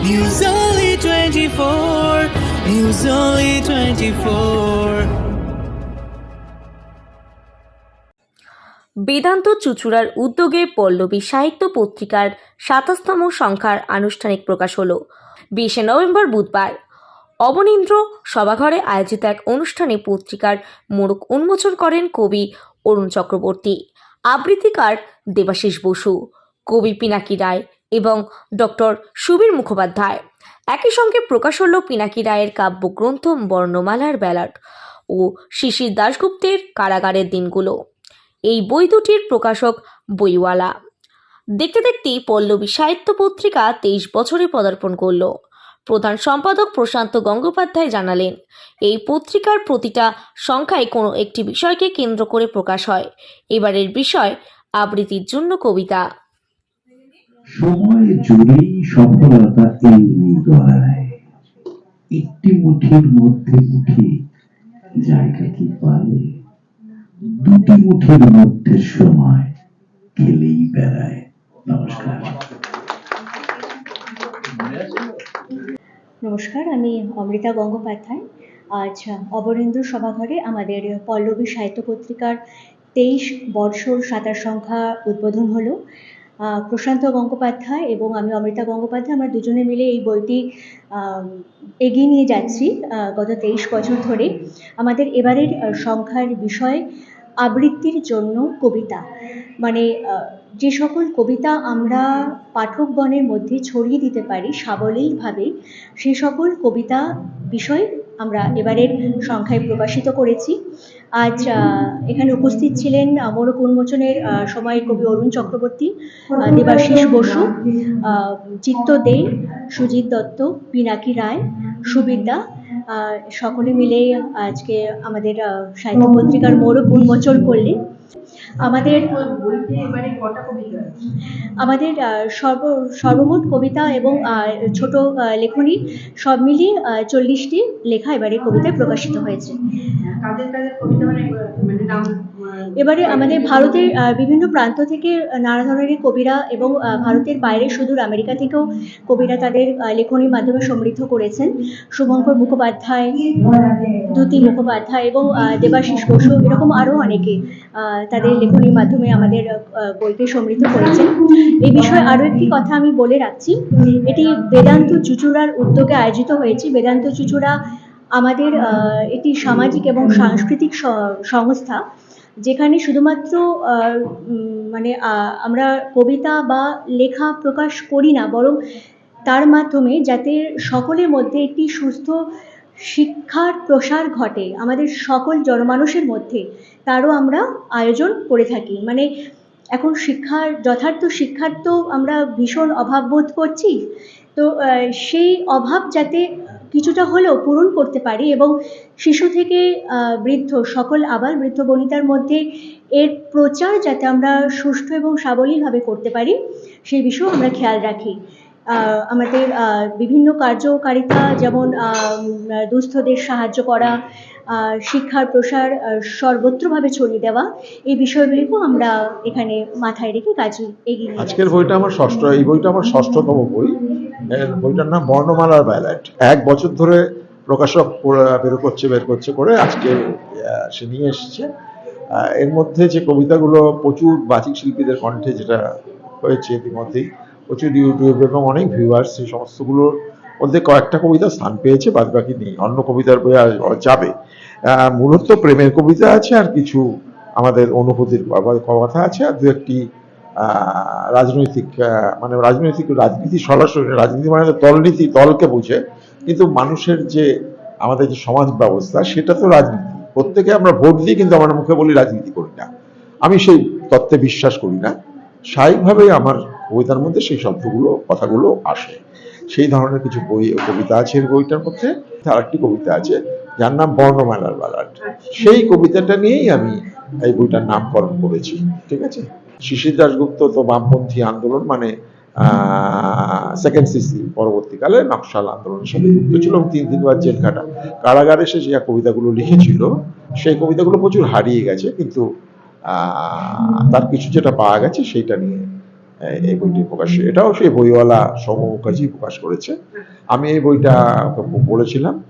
News Only 24. News Only 24. Vedanta চুচুড়ার উদ্যোগে পল্লবী সাহিত্য পত্রিকার সাতাশতম সংখ্যার আনুষ্ঠানিক প্রকাশ হল বিশে নভেম্বর বুধবার অবনীন্দ্র সভাঘরে আয়োজিত এক অনুষ্ঠানে পত্রিকার মোড়ক উন্মোচন করেন কবি অরুণ চক্রবর্তী আবৃত্তিকার দেবাশিস বসু কবি পিনাকি রায় এবং ডক্টর সুবীর মুখোপাধ্যায়। একই সঙ্গে প্রকাশ হল পিনাকি রায়ের কাব্যগ্রন্থ বর্ণমালার ব্যালট ও শিশির দাশগুপ্তের কারাগারের দিনগুলো। এই বই দুটির প্রকাশক বইওয়ালা। দেখতে দেখতেই পল্লবী সাহিত্য পত্রিকা তেইশ বছরে পদার্পণ করল। প্রধান সম্পাদক প্রশান্ত গঙ্গোপাধ্যায় জানালেন, এই পত্রিকার প্রতিটা সংখ্যায় কোনো একটি বিষয়কে কেন্দ্র করে প্রকাশ হয়। এবারের বিষয় আবৃত্তির জন্য কবিতা। সময় জুড়েই সফলতা এমনি গড়ায় একটি মুঠির মধ্যে মুঠি জায়গা কি পায়? দুটি মুঠির মধ্যে সময় খেলেই বেড়ায়। নমস্কার। নমস্কার, আমি অমৃতা গঙ্গোপাধ্যায়। আজ অবরেন্দ্র সভাঘরে আমাদের পল্লবী সাহিত্য পত্রিকার তেইশ বর্ষর সাতার সংখ্যা উদ্বোধন হলো। প্রশান্ত গঙ্গোপাধ্যায় এবং আমি অমৃতা গঙ্গোপাধ্যায়, আমরা দুজনে মিলে এই বইটি এগিয়ে নিয়ে যাচ্ছি গত তেইশ বছর ধরে। আমাদের এবারের সংখ্যার বিষয়, আবৃত্তির জন্য কবিতা। মানে যে সকল কবিতা আমরা পাঠকগণের মধ্যে ছড়িয়ে দিতে পারি সাবলীলভাবে, সে সকল কবিতা বিষয় আমরা এবারের সংখ্যায় প্রকাশিত করেছি। আজ এখানে উপস্থিত ছিলেন মরক উন্মোচনের সময় কবি অরুণ চক্রবর্তী দেবাশিস বসু চিত্ত দে, সুজিত দত্ত, পিনাকি রায়, সুবিদ্যা সকলে মিলে আজকে আমাদের সাহিত্য পত্রিকার মোড়ক উন্মোচন করলে আমাদের আমাদের সর্ব, সর্বমোট কবিতা এবং ছোট লেখনী সব মিলিয়ে চল্লিশটি লেখা এবারে কবিতায় প্রকাশিত হয়েছে। এবারে আমাদের ভারতের বিভিন্ন প্রান্ত থেকে নানা ধরনের কবিরা এবং ভারতের বাইরে সুদূর আমেরিকা থেকেও কবিরা তাদের লেখনীর মাধ্যমে সমৃদ্ধ করেছেন। শুভঙ্কর মুখোপাধ্যায় দ্যুতি মুখোপাধ্যায় এবং দেবাশিস বসু এরকম আরও অনেকে তাদের লেখনীর মাধ্যমে আমাদের বইকে সমৃদ্ধ করেছেন। এই বিষয়ে আরও একটি কথা আমি বলে রাখছি। এটি বেদান্ত চুচুড়ার উদ্যোগে আয়োজিত হয়েছে। বেদান্ত চুচুড়া আমাদের একটি সামাজিক এবং সাংস্কৃতিক সংস্থা, যেখানে শুধুমাত্র মানে আমরা কবিতা বা লেখা প্রকাশ করি না, বরং তার মাধ্যমে যাতে সকলের মধ্যে একটি সুস্থ শিক্ষার প্রসার ঘটে আমাদের সকল জনমানুষের মধ্যে, তারও আমরা আয়োজন করে থাকি। মানে এখন শিক্ষার, যথার্থ শিক্ষার তো আমরা ভীষণ অভাব বোধ করছি। তো সেই অভাব যাতে কিছুটা হলেও পূরণ করতে পারি এবং শিশু থেকে বৃদ্ধ, সকল আবার বৃদ্ধ বনিতার মধ্যে এর প্রচার যাতে আমরা সুষ্ঠু এবং সাবলীলভাবে করতে পারি, সেই বিষয়েও আমরা খেয়াল রাখি। আমাদের বিভিন্ন কার্যকারিতা যেমন দুস্থদের সাহায্য করা শিক্ষার প্রসার সর্বত্রভাবে ছড়িয়ে দেওয়া এই বিষয়গুলিকেও আমরা এখানে মাথায় রেখে কাজ এগিয়ে আজকের বইটা আমার ষষ্ঠ এই বইটা আমার ষষ্ঠতম বই। বইটার নাম বর্ণমালার ব্যালেট। এক বছর ধরে প্রকাশক বের করছে বের করছে করে আজকে সে নিয়ে এসেছে। এর মধ্যে যে কবিতাগুলো প্রচুর বাচিক শিল্পীদের কণ্ঠে যেটা হয়েছে ইতিমধ্যেই প্রচুর ইউটিউব এবং অনেক ভিউয়ার্স সেই সমস্তগুলোর মধ্যে কয়েকটা কবিতা স্থান পেয়েছে বাদ বাকি নেই। অন্য কবিতার বই যাবে। মূলত প্রেমের কবিতা আছে আর কিছু আমাদের অনুভূতির কথা আছে। আর দু একটি রাজনৈতিক মানে রাজনৈতিক রাজনীতি, সরাসরি রাজনীতি মানে দলনীতি, দলকে বুঝে। কিন্তু মানুষের যে আমাদের যে সমাজ ব্যবস্থা, সেটা তো রাজনীতি। প্রত্যেকে আমরা ভোট দিই, কিন্তু আমরা মুখে বলি রাজনীতি করি না। আমি সেই তত্ত্বে বিশ্বাস করি না। স্বাভাবিকভাবেই আমার কবিতার মধ্যে সেই শব্দগুলো, কথাগুলো আসে। সেই ধরনের কিছু বই, কবিতা আছে বইটার মধ্যে। আর একটি কবিতা আছে, যার নাম বর্ণমালার বালাট। সেই কবিতাটা নিয়েই আমি এই বইটার নামকরণ করেছি, ঠিক আছে? শিশির দাশগুপ্ত তো বামপন্থী আন্দোলন মানে সেকেন্ড সিসি পরবর্তীকালে নকশাল আন্দোলনের সাথে যুক্ত ছিল এবং তিন তিনবার জেল কাটা। কারাগারে সে যে কবিতাগুলো লিখেছিল, সেই কবিতাগুলো প্রচুর হারিয়ে গেছে, কিন্তু তার কিছু যেটা পাওয়া গেছে, সেইটা নিয়ে এই- বইটি প্রকাশ এটাও সেই বইওয়ালা সৌম মুখার্জি প্রকাশ করেছে। আমি এই বইটা পড়েছিলাম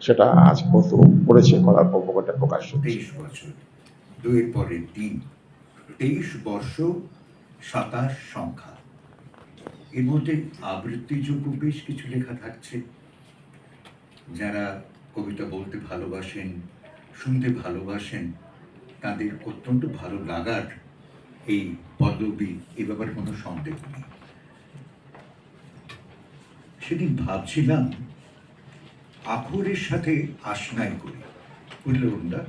সেটা আজ কত পড়েছে করার পর বইটা প্রকাশ তেইশ বছর, দুইয়ের পরের দিন তেইশ বর্ষ, সাতাশ সংখ্যা। এর মধ্যে আবৃত্তিযোগ্য বেশ কিছু লেখা থাকছে। যারা কবিতা বলতে ভালোবাসেন, শুনতে ভালোবাসেন, তাদের অত্যন্ত ভালো লাগার এই পল্লবী এ ব্যাপারে কোনো সন্দেহ নেই। সেদিন ভাবছিলাম আখরের সাথে আসনাই করি। বুঝলে বন্ধা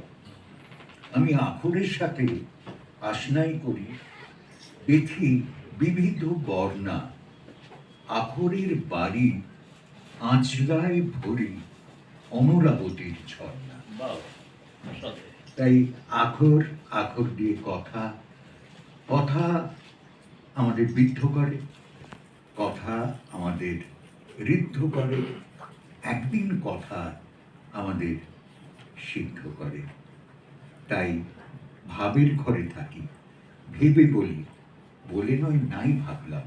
আমি আখরের সাথে আসনাই করি দেখি বিবিধ বর্ণা আখরের বাড়ি আঁচলায় ভরি অমরাবতীর ঝর্ণা তাই আখর আখর দিয়ে কথা কথা আমাদের বিদ্ধ করে, কথা আমাদের ঋদ্ধ করে, একদিন কথা আমাদের সিদ্ধ করে। তাই ভাবের ঘরে থাকি, ভেবে বলি, বলে নয়, নাই ভাবলাম,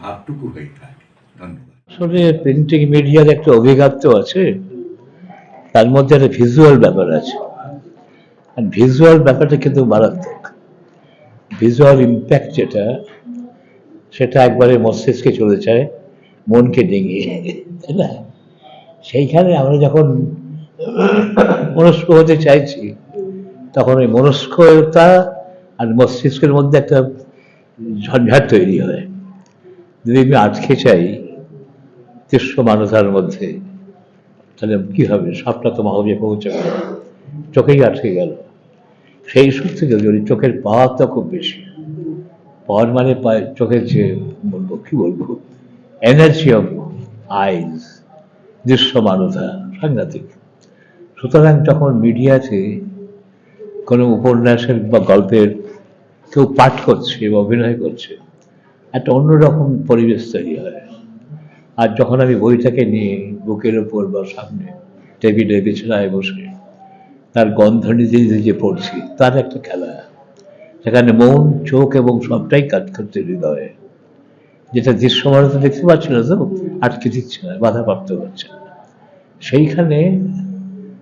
ভাবটুকু হয়ে থাকে। ধন্যবাদ। আসলে প্রিন্টিং মিডিয়ার একটা অভিঘাত তো আছে, তার মধ্যে একটা ভিজুয়াল ব্যাপার আছে। আর ভিজুয়াল ব্যাপারটা কিন্তু মারাত্মক। ভিজুয়াল ইম্প্যাক্ট যেটা, সেটা একবারে মস্তিষ্কে চলে যায়, মনকে ডিঙিয়ে। তাই না? সেইখানে আমরা যখন মনস্ক হতে চাইছি, তখন ওই মনস্কতা আর মস্তিষ্কের মধ্যে একটা ঝঞ্ঝাট তৈরি হয়। যদি আমি আটকে চাই দৃশ্য মানবতার মধ্যে, তাহলে কি হবে? সবটা তো মহাবীর পৌঁছাবে চোখেই আটকে গেল। সেই সূত্রে যদি চোখের পাওয়ার তো খুব বেশি, পাওয়ার মানে চোখের যে, বলব, কি বলব এনার্জি অফ আইজ দৃশ্যমানতা সাংঘাতিক। সুতরাং যখন মিডিয়াতে কোনো উপন্যাসের বা গল্পের কেউ পাঠ করছে বা অভিনয় করছে, একটা অন্যরকম পরিবেশ তৈরি হয়। আর যখন আমি বইটাকে নিয়ে বুকের ওপর বা সামনে টেবিলে বিছানায় বসে তার গন্ধ নিজে নিজে যে পড়ছি, তার একটা খেলা। সেখানে মন, চোখ এবং সবটাই কাজ করছে হৃদয়ে। যেটা দৃশ্যমানতা দেখতে পাচ্ছি না তো, আটকে দিচ্ছে না, বাধাপ্রাপ্ত হচ্ছে না। সেইখানে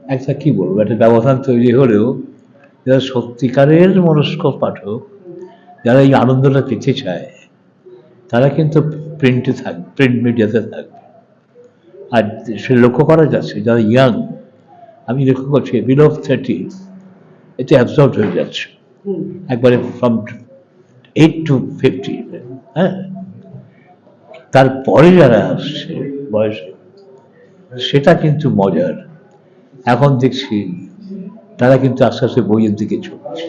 একটা কি বলব, একটা ব্যবধান তৈরি হলেও যারা সত্যিকারের মনস্ক পাঠক, যারা এই আনন্দটা পেতে চায়, তারা কিন্তু প্রিন্টে থাকবে প্রিন্ট মিডিয়াতে থাকবে। আর সে লক্ষ্য করা যাচ্ছে, যারা ইয়াং আমি লক্ষ্য করছি বিলো থার্টি এতে অ্যাবজর্ব হয়ে যাচ্ছে। একবারে ফ্রম এইট টু ফিফটি হ্যাঁ? তারপরে যারা আসছে বয়স সেটা কিন্তু মজার। এখন দেখছি তারা কিন্তু আস্তে আস্তে বইয়ের দিকে ঝুঁকছে।